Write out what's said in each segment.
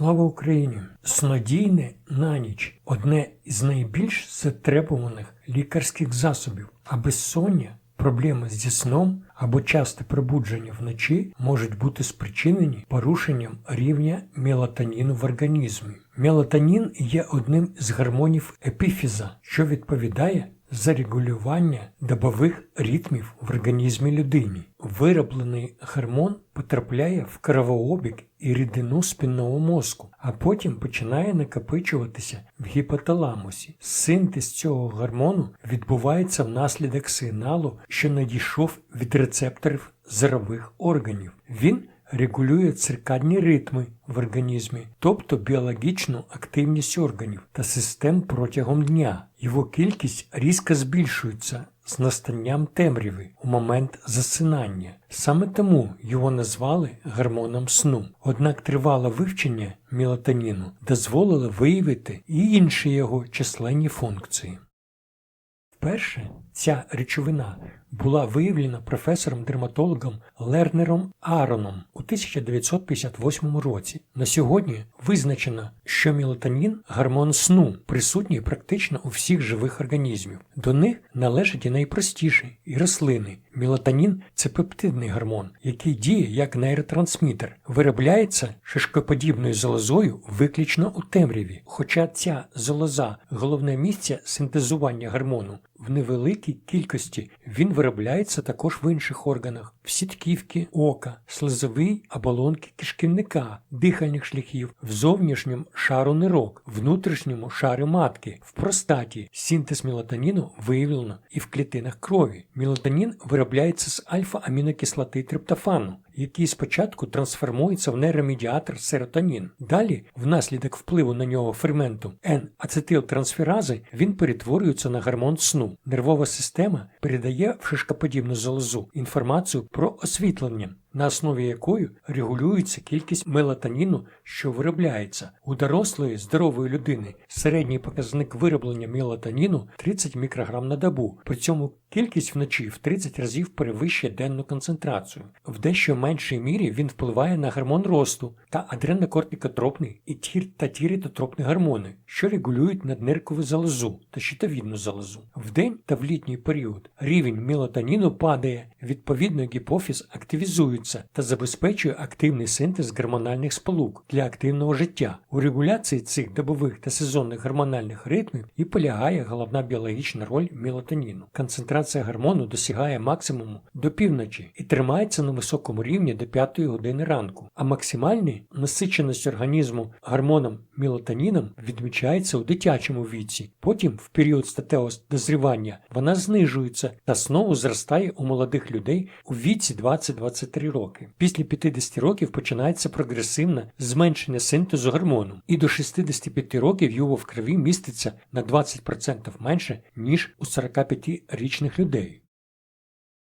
Слава Україні! Снодійне на ніч одне із найбільш затребуваних лікарських засобів, а безсоння, проблеми зі сном або часте пробудження вночі можуть бути спричинені порушенням рівня мелатоніну в організмі. Мелатонін є одним з гормонів епіфіза, що відповідає за регулювання добових ритмів в організмі людини. Вироблений гормон потрапляє в кровообіг і рідину спинного мозку, а потім починає накопичуватися в гіпоталамусі. Синтез цього гормону відбувається внаслідок сигналу, що надійшов від рецепторів зорових органів. Він регулює циркадні ритми в організмі, тобто біологічну активність органів та систем протягом дня. Його кількість різко збільшується з настанням темряви у момент засинання. Саме тому його назвали гормоном сну. Однак тривале вивчення мелатоніну дозволило виявити і інші його численні функції. Вперше ця речовина була виявлена професором-дерматологом Лернером Аароном у 1958 році. На сьогодні визначено, що мелатонін гормон сну, присутній практично у всіх живих організмів. До них належать і найпростіші і рослини. Мелатонін це пептидний гормон, який діє як нейротрансмітер, виробляється шишкоподібною залозою виключно у темряві. Хоча ця залоза головне місце синтезування гормону в невеликій кількості він виробляється також в інших органах в сітківки ока, слизовий оболонки кишківника, дихальних шляхів, в зовнішньому шару нирок, внутрішньому шарі матки, в простаті. Синтез мелатоніну виявлено і в клітинах крові. Мелатонін виробляється з альфа-амінокислоти триптофану, який спочатку трансформується в нейромедіатор серотонін. Далі, внаслідок впливу на нього ферменту N-ацетилтрансферази, він перетворюється на гормон сну. Нервова система передає в шишкоподібну залозу інформацію про освітлення, на основі якої регулюється кількість мелатоніну, що виробляється. У дорослої здорової людини середній показник вироблення мелатоніну 30 мікрограм на добу. При цьому кількість вночі в 30 разів перевищує денну концентрацію. В дещо меншій мірі він впливає на гормон росту та адренокортикотропний і тір та тіритотропні гормони, що регулюють надниркову залозу та щитовідну залозу. В день та в літній період рівень мелатоніну падає, відповідно гіпофіз активізується та забезпечує активний синтез гормональних сполук для активного життя. У регуляції цих добових та сезонних гормональних ритмів і полягає головна біологічна роль мелатоніну. Концентрація гормону досягає максимуму до півночі і тримається на високому рівні до 5 години ранку, а максимальна насиченість організму гормоном мелатоніном відмічається у дитячому віці. Потім, в період статевого дозрівання, вона знижується та знову зростає у молодих людей у віці 20-23 роки. Після 50 років починається прогресивне зменшення синтезу гормону, і до 65 років його в крові міститься на 20% менше, ніж у 45-річних людей.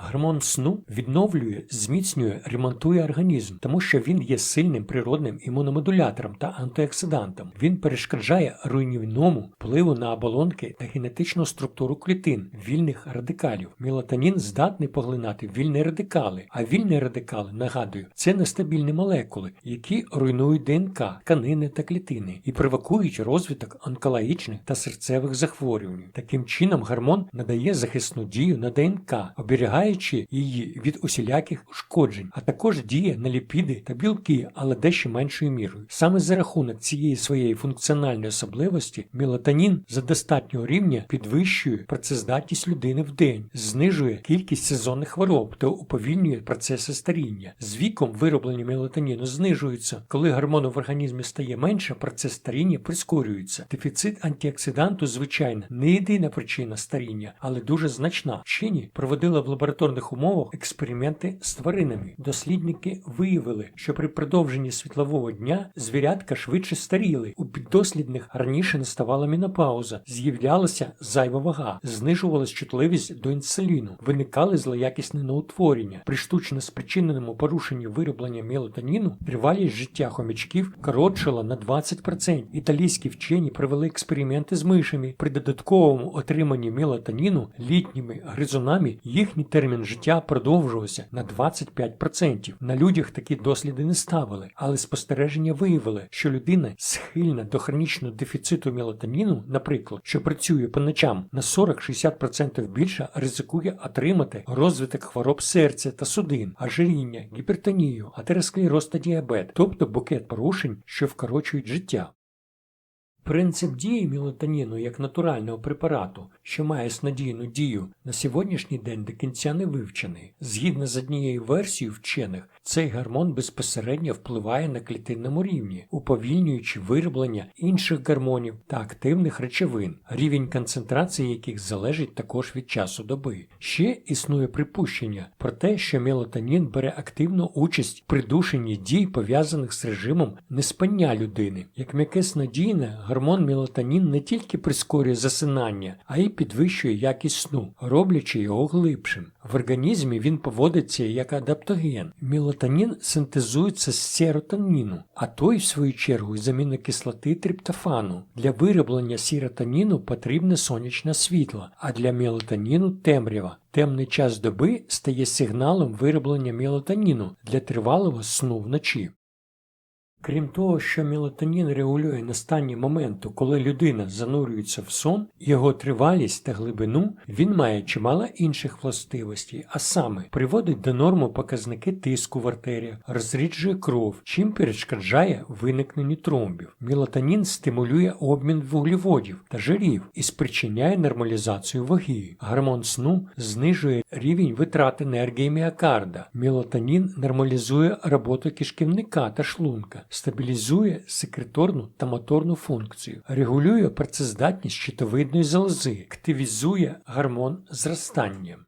Гормон сну відновлює, зміцнює, ремонтує організм, тому що він є сильним природним імуномодулятором та антиоксидантом. Він перешкоджає руйнівному впливу на оболонки та генетичну структуру клітин, вільних радикалів. Мелатонін здатний поглинати вільні радикали, а вільні радикали, нагадую, це нестабільні молекули, які руйнують ДНК, тканини та клітини і провокують розвиток онкологічних та серцевих захворювань. Таким чином, гормон надає захисну дію на ДНК, оберігає її від усіляких ушкоджень, а також діє на ліпіди та білки, але дещо меншою мірою. Саме за рахунок цієї своєї функціональної особливості мелатонін за достатнього рівня підвищує працездатність людини в день, знижує кількість сезонних хвороб та уповільнює процеси старіння. З віком вироблення мелатоніну знижується. Коли гормону в організмі стає менше, процес старіння прискорюється. Дефіцит антиоксиданту, звичайно, не єдина причина старіння, але дуже значна. Вчені проводили в лабораторії лабораторних умовах експерименти з тваринами. Дослідники виявили, що при продовженні світлового дня звірятка швидше старіли. У піддослідних раніше наставала мінопауза, з'являлася зайва вага, знижувалась чутливість до інсуліну, виникали злоякісне неутворення. При штучно спричиненому порушенні вироблення мелатоніну тривалість життя хомячків коротшила на 20%. Італійські вчені провели експерименти з мишами. При додатковому отриманні мелатоніну літніми гризунами їхні терміни термін життя продовжувався на 25%. На людях такі досліди не ставили, але спостереження виявили, що людина схильна до хронічного дефіциту мелатоніну, наприклад, що працює по ночам на 40-60% більше, ризикує отримати розвиток хвороб серця та судин, ожиріння, гіпертонію, атеросклероз та діабет, тобто букет порушень, що вкорочують життя. Принцип дії мелатоніну як натурального препарату, що має снодійну дію, на сьогоднішній день до кінця не вивчений. Згідно з однією версією вчених, цей гормон безпосередньо впливає на клітинному рівні, уповільнюючи вироблення інших гормонів та активних речовин, рівень концентрації яких залежить також від часу доби. Ще існує припущення про те, що мелатонін бере активну участь в придушенні дій, пов'язаних з режимом неспання людини. Як м'яке снодійне, гормон мелатонін не тільки прискорює засинання, а й підвищує якість сну, роблячи його глибшим. В організмі він поводиться як адаптоген. Мелатонін синтезується з серотоніну, а той, в свою чергу, з амінокислоти триптофану. Для вироблення серотоніну потрібне сонячне світло, а для мелатоніну темрява. Темний час доби стає сигналом вироблення мелатоніну для тривалого сну вночі. Крім того, що мелатонін регулює настання моменту, коли людина занурюється в сон, його тривалість та глибину, він має чимало інших властивостей, а саме приводить до норми показники тиску в артеріях, розріджує кров, чим перешкоджає виникненню тромбів. Мелатонін стимулює обмін вуглеводів та жирів і спричиняє нормалізацію ваги. Гормон сну знижує рівень витрат енергії міокарда. Мелатонін нормалізує роботу кишківника та шлунка стабілізує секреторну та моторну функцію, регулює працездатність щитовидної залози, активізує гормон зростання.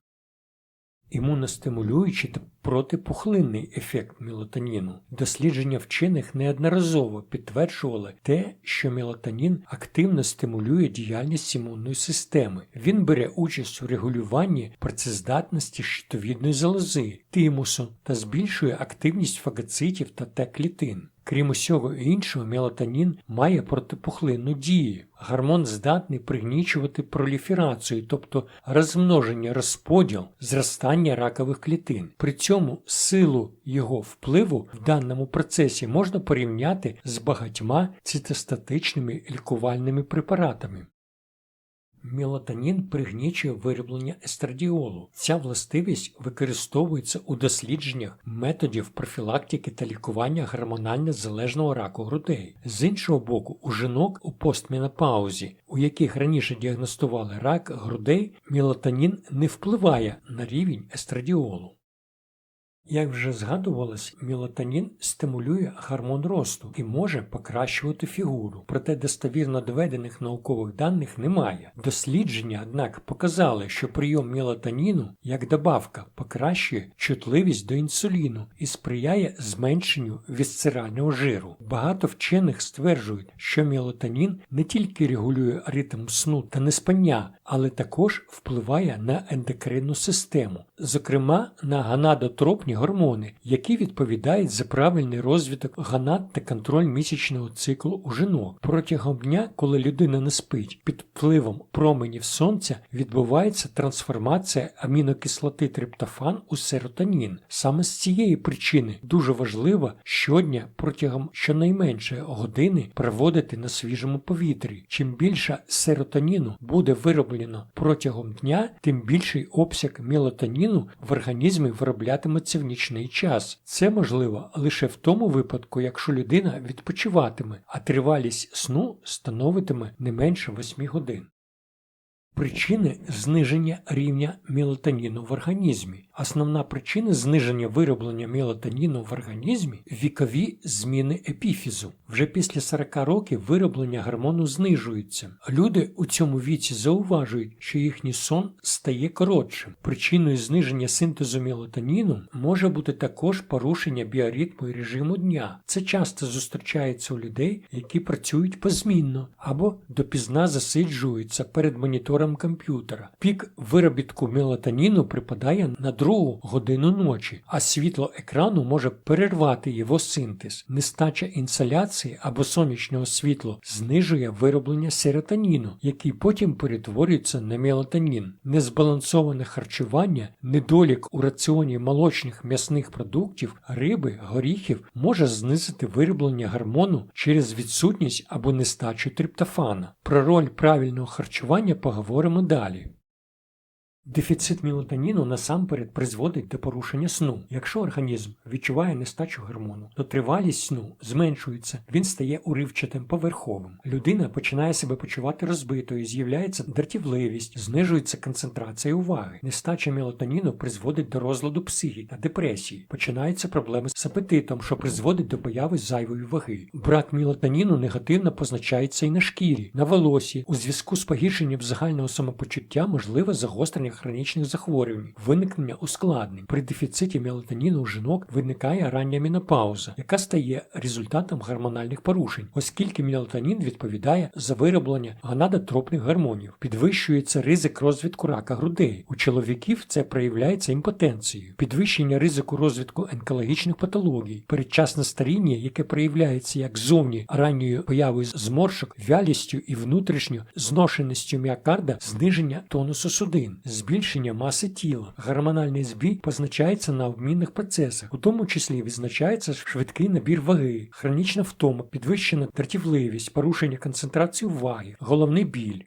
Імуностимулюючі та протипухлинний ефект мелатоніну. Дослідження вчених неодноразово підтверджували те, що мелатонін активно стимулює діяльність імунної системи. Він бере участь у регулюванні працездатності щитовідної залози, тимусу та збільшує активність фагоцитів та Т-клітин. Крім усього іншого, мелатонін має протипухлинну дію. Гормон здатний пригнічувати проліферацію, тобто розмноження, розподіл, зростання ракових клітин. При цьому силу його впливу в даному процесі можна порівняти з багатьма цитостатичними лікувальними препаратами. Мелатонін пригнічує вироблення естрадіолу. Ця властивість використовується у дослідженнях методів профілактики та лікування гормонально залежного раку грудей. З іншого боку, у жінок у постменопаузі, у яких раніше діагностували рак грудей, мелатонін не впливає на рівень естрадіолу. Як вже згадувалось, мелатонін стимулює гормон росту і може покращувати фігуру, проте достовірно доведених наукових даних немає. Дослідження, однак, показали, що прийом мелатоніну як добавка покращує чутливість до інсуліну і сприяє зменшенню вісцерального жиру. Багато вчених стверджують, що мелатонін не тільки регулює ритм сну та неспання, але також впливає на ендокринну систему, зокрема на ганадотропні гормони, які відповідають за правильний розвиток ганат та контроль місячного циклу у жінок. Протягом дня, коли людина не спить, під впливом променів сонця відбувається трансформація амінокислоти триптофан у серотонін. Саме з цієї причини дуже важливо щодня протягом щонайменше години проводити на свіжому повітрі. Чим більше серотоніну буде вироблено протягом дня, тим більший обсяг мелатоніну в організмі вироблятиметься в нічний час. Це можливо лише в тому випадку, якщо людина відпочиватиме, а тривалість сну становитиме не менше 8 годин. Причини зниження рівня мелатоніну в організмі. Основна причина зниження вироблення мелатоніну в організмі вікові зміни епіфізу. Вже після 40 років вироблення гормону знижується. Люди у цьому віці зауважують, що їхній сон стає коротшим. Причиною зниження синтезу мелатоніну може бути також порушення біоритму і режиму дня. Це часто зустрічається у людей, які працюють позмінно або допізна засиджуються перед монітором комп'ютера. Пік виробітку мелатоніну припадає на другу годину ночі, а світло екрану може перервати його синтез. Нестача інсоляції або сонячного світла знижує вироблення серотоніну, який потім перетворюється на мелатонін. Незбалансоване харчування, недолік у раціоні молочних м'ясних продуктів, риби, горіхів може знизити вироблення гормону через відсутність або нестачу триптофана. Про роль правильного харчування поговоримо далі. Дефіцит мелатоніну насамперед призводить до порушення сну. Якщо організм відчуває нестачу гормону, то тривалість сну зменшується, він стає уривчатим поверховим. Людина починає себе почувати розбитою, з'являється дратівливість, знижується концентрація уваги. Нестача мелатоніну призводить до розладу психіки та депресії. Починаються проблеми з апетитом, що призводить до появи зайвої ваги. Брак мелатоніну негативно позначається і на шкірі, на волосі. У зв'язку з погіршенням загального самопочуття можливе загострення хронічних захворювань, виникнення ускладнень. При дефіциті мелатоніну у жінок виникає рання менопауза, яка стає результатом гормональних порушень, оскільки мелатонін відповідає за вироблення гонадотропних гормонів. Підвищується ризик розвитку рака грудей. У чоловіків це проявляється імпотенцією, підвищення ризику розвитку онкологічних патологій, передчасне старіння, яке проявляється як зовні ранньою появою зморшок, вялістю і внутрішньою зношеністю міокарда, зниження тонусу судин збільшення маси тіла. Гормональний збій позначається на обмінних процесах, у тому числі відзначається швидкий набір ваги, хронічна втома, підвищена дратівливість, порушення концентрації уваги, головний біль.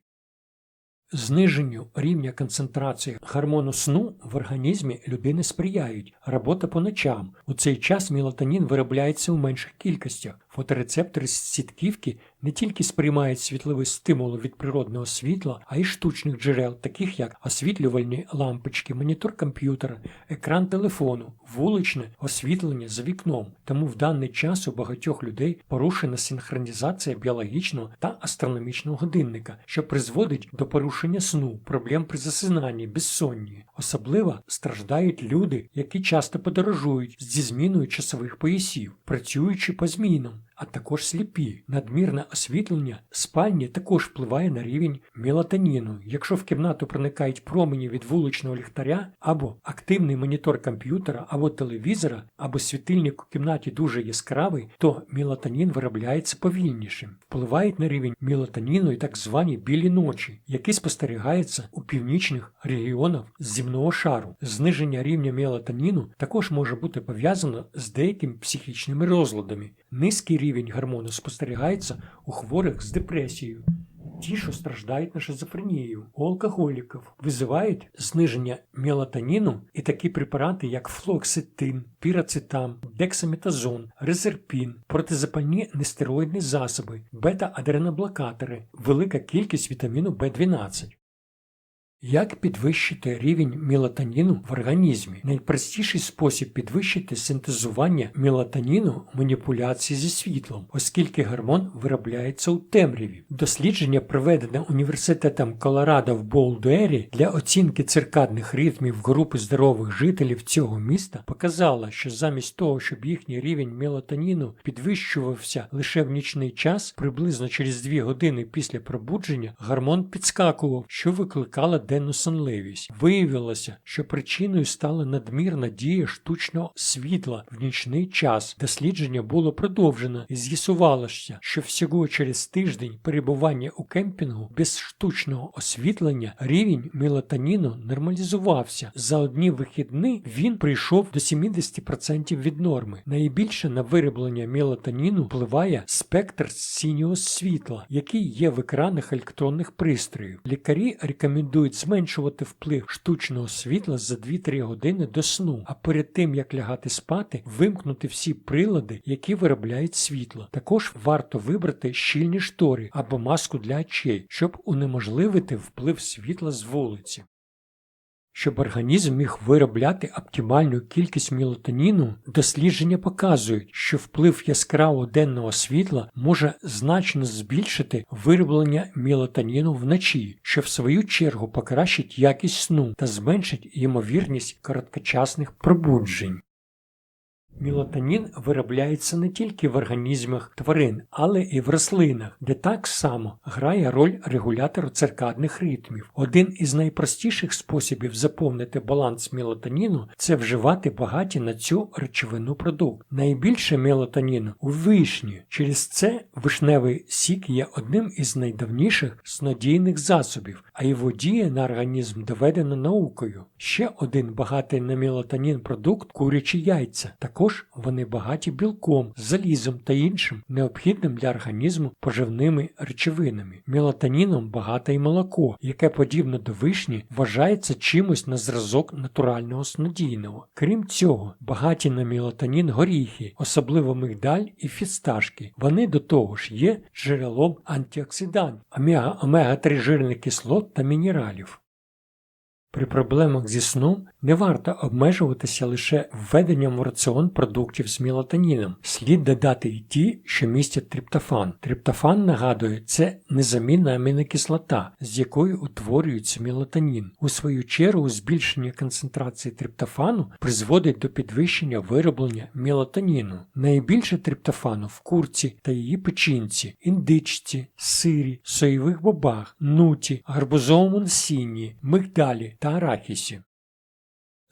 Зниженню рівня концентрації гормону сну в організмі людини сприяють робота по ночам. У цей час мелатонін виробляється у менших кількостях. Фоторецептори з сітківки не тільки сприймають світлові стимули від природного світла, а й штучних джерел, таких як освітлювальні лампочки, монітор комп'ютера, екран телефону, вуличне освітлення за вікном. Тому в даний час у багатьох людей порушена синхронізація біологічного та астрономічного годинника, що призводить до порушення сну, проблем при засинанні, безсонні. Особливо страждають люди, які часто подорожують зі зміною часових поясів, працюючи по змінам а також сліпі. Надмірне освітлення спальні також впливає на рівень мелатоніну. Якщо в кімнату проникають промені від вуличного ліхтаря, або активний монітор комп'ютера, або телевізора, або світильник у кімнаті дуже яскравий, то мелатонін виробляється повільнішим. Впливають на рівень мелатоніну і так звані білі ночі, які спостерігаються у північних регіонах земного шару. Зниження рівня мелатоніну також може бути пов'язано з деякими психічними розладами. Низький рівень гормону спостерігається у хворих з депресією. Ті, що страждають на шизофренію, у алкоголіків визивають зниження мелатоніну і такі препарати, як флоксетин, пірацетам, дексаметазон, резерпін, протизапальні нестероїдні засоби, бета-адреноблокатори, велика кількість вітаміну В12. Як підвищити рівень мелатоніну в організмі? Найпростіший спосіб підвищити синтезування мелатоніну маніпуляції зі світлом, оскільки гормон виробляється у темряві. Дослідження, проведене університетом Колорадо в Болдуері для оцінки циркадних ритмів групи здорових жителів цього міста, показало, що замість того, щоб їхній рівень мелатоніну підвищувався лише в нічний час, приблизно через 2 години після пробудження, гормон підскакував, що викликало денну сонливість. Виявилося, що причиною стала надмірна дія штучного світла в нічний час. Дослідження було продовжено і з'ясувалося, що всього через тиждень перебування у кемпінгу без штучного освітлення рівень мелатоніну нормалізувався. За одні вихідні він прийшов до 70% від норми. Найбільше на вироблення мелатоніну впливає спектр синього світла, який є в екранах електронних пристроїв. Лікарі рекомендують зменшувати вплив штучного світла за 2-3 години до сну, а перед тим як лягати спати, вимкнути всі прилади, які виробляють світло. Також варто вибрати щільні штори або маску для очей, щоб унеможливити вплив світла з вулиці. Щоб організм міг виробляти оптимальну кількість мелатоніну, дослідження показують, що вплив яскравого денного світла може значно збільшити вироблення мелатоніну вночі, що в свою чергу покращить якість сну та зменшить ймовірність короткочасних пробуджень. Мелатонін виробляється не тільки в організмах тварин, але і в рослинах, де так само грає роль регулятора циркадних ритмів. Один із найпростіших способів заповнити баланс мелатоніну це вживати багаті на цю речовину продукт. Найбільше мелатоніну у вишні. Через це вишневий сік є одним із найдавніших снодійних засобів, а його дія на організм доведена наукою. Ще один багатий на мелатонін продукт курячі яйця. Також вони багаті білком, залізом та іншим необхідним для організму поживними речовинами. Мелатоніном багате й молоко, яке подібно до вишні вважається чимось на зразок натурального снодійного. Крім цього, багаті на мелатонін горіхи, особливо мигдаль і фісташки. Вони до того ж є джерелом антиоксидантів, омега-3 жирних кислот та мінералів. При проблемах зі сном не варто обмежуватися лише введенням в раціон продуктів з мелатоніном. Слід додати й ті, що містять триптофан. Триптофан, нагадує, це незамінна амінокислота, з якою утворюється мелатонін. У свою чергу збільшення концентрації триптофану призводить до підвищення вироблення мелатоніну. Найбільше триптофану в курці та її печінці, індичці, сирі, соєвих бобах, нуті, гарбузовому насінні, мигдалі та арахісі.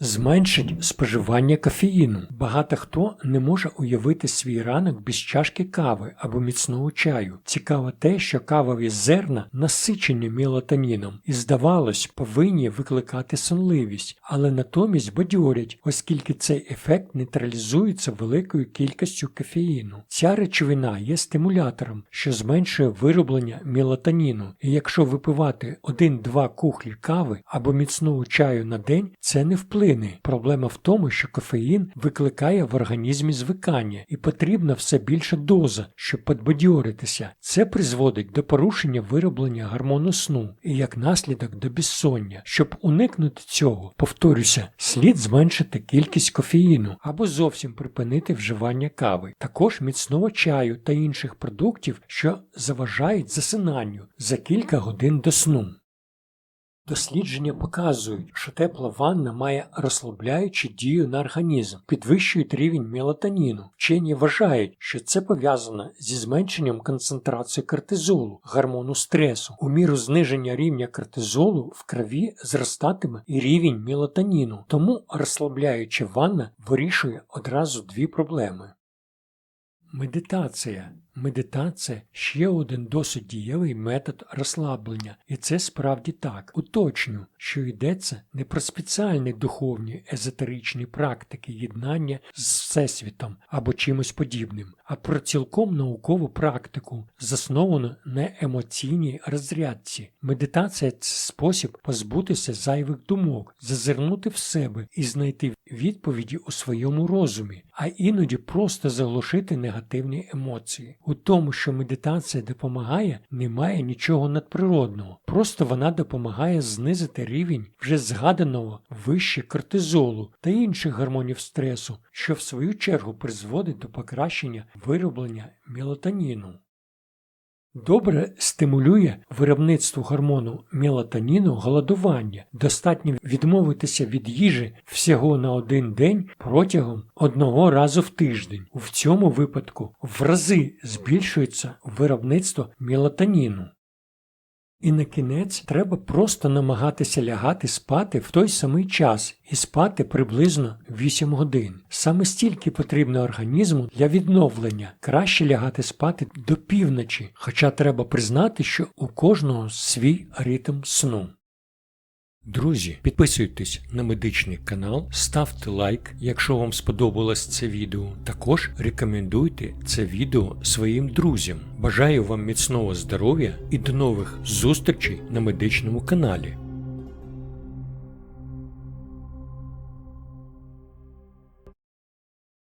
Зменшить споживання кофеїну. Багато хто не може уявити свій ранок без чашки кави або міцного чаю. Цікаво те, що кавові зерна насичені мелатоніном і, здавалось, повинні викликати сонливість, але натомість бадьорять, оскільки цей ефект нейтралізується великою кількістю кофеїну. Ця речовина є стимулятором, що зменшує вироблення мелатоніну, і якщо випивати 1-2 кухлі кави або міцного чаю на день, це не вплине. Проблема в тому, що кофеїн викликає в організмі звикання і потрібна все більша доза, щоб подбадьоритися. Це призводить до порушення вироблення гормону сну і як наслідок до безсоння. Щоб уникнути цього, повторюся, слід зменшити кількість кофеїну або зовсім припинити вживання кави, також міцного чаю та інших продуктів, що заважають засинанню за кілька годин до сну. Дослідження показують, що тепла ванна має розслабляючу дію на організм, підвищують рівень мелатоніну. Вчені вважають, що це пов'язано зі зменшенням концентрації кортизолу, гормону стресу. У міру зниження рівня кортизолу в крові зростатиме і рівень мелатоніну, тому розслабляюча ванна вирішує одразу дві проблеми. Медитація. Медитація ще один досить дієвий метод розслаблення, і це справді так. Уточню, що йдеться не про спеціальні духовні езотеричні практики єднання з Всесвітом або чимось подібним, а про цілком наукову практику, засновану на емоційній розрядці. Медитація це спосіб позбутися зайвих думок, зазирнути в себе і знайти відповіді у своєму розумі, а іноді просто заглушити негативні емоції. У тому, що медитація допомагає, немає нічого надприродного. Просто вона допомагає знизити рівень вже згаданого вище кортизолу та інших гормонів стресу, що в свою чергу призводить до покращення вироблення мелатоніну. Добре стимулює виробництво гормону мелатоніну голодування. Достатньо відмовитися від їжі всього на один день протягом одного разу в тиждень. У цьому випадку в рази збільшується виробництво мелатоніну. І на кінець треба просто намагатися лягати спати в той самий час і спати приблизно 8 годин. Саме стільки потрібно організму для відновлення. Краще лягати спати до півночі, хоча треба признати, що у кожного свій ритм сну. Друзі, підписуйтесь на медичний канал, ставте лайк, якщо вам сподобалось це відео. Також рекомендуйте це відео своїм друзям. Бажаю вам міцного здоров'я і до нових зустрічей на медичному каналі.